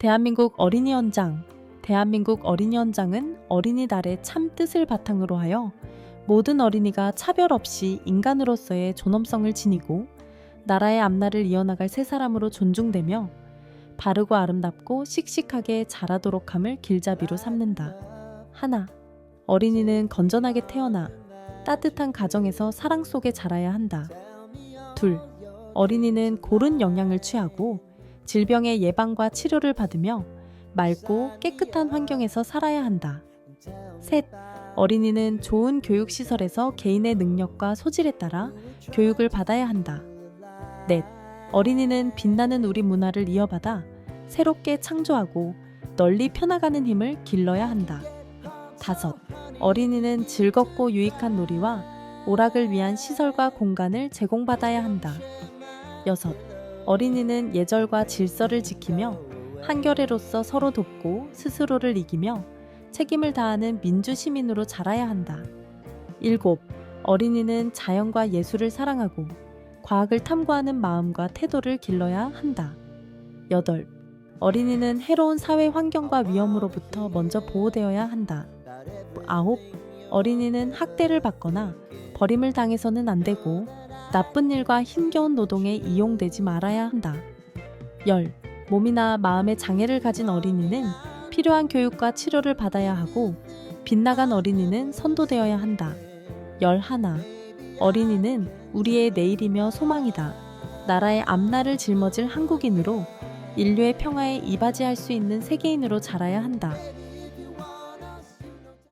대한민국 어린이 헌장. 대한민국 어린이 헌장은 어린이날의 참 뜻을 바탕으로 하여 모든 어린이가 차별 없이 인간으로서의 존엄성을 지니고 나라의 앞날을 이어나갈 새 사람으로 존중되며 바르고 아름답고 씩씩하게 자라도록 함을 길잡이로 삼는다. 하나. 어린이는 건전하게 태어나 따뜻한 가정에서 사랑 속에 자라야 한다. 둘. 어린이는 고른 영양을 취하고 질병의 예방과 치료를 받으며 맑고 깨끗한 환경에서 살아야 한다. 셋. 어린이는 좋은 교육시설에서 개인의 능력과 소질에 따라 교육을 받아야 한다. 넷. 어린이는 빛나는 우리 문화를 이어받아 새롭게 창조하고 널리 펴나가는 힘을 길러야 한다. 다섯. 어린이는 즐겁고 유익한 놀이와 오락을 위한 시설과 공간을 제공받아야 한다. 여섯. 어린이는 예절과 질서를 지키며 한겨레로서 서로 돕고 스스로를 이기며 책임을 다하는 민주 시민으로 자라야 한다. 일곱. 어린이는 자연과 예술을 사랑하고 과학을 탐구하는 마음과 태도를 길러야 한다. 여덟. 어린이는 해로운 사회 환경과 위험으로부터 먼저 보호되어야 한다. 아홉. 어린이는 학대를 받거나 버림을 당해서는 안 되고 나쁜 일과 힘겨운 노동에 이용되지 말아야 한다. 열. 몸이나 마음의 장애를 가진 어린이는 필요한 교육과 치료를 받아야 하고 빗나간 어린이는 선도되어야 한다. 열하나. 어린이는 우리의 내일이며 소망이다. 나라의 앞날을 짊어질 한국인으로 인류의 평화에 이바지할 수 있는 세계인으로 자라야 한다.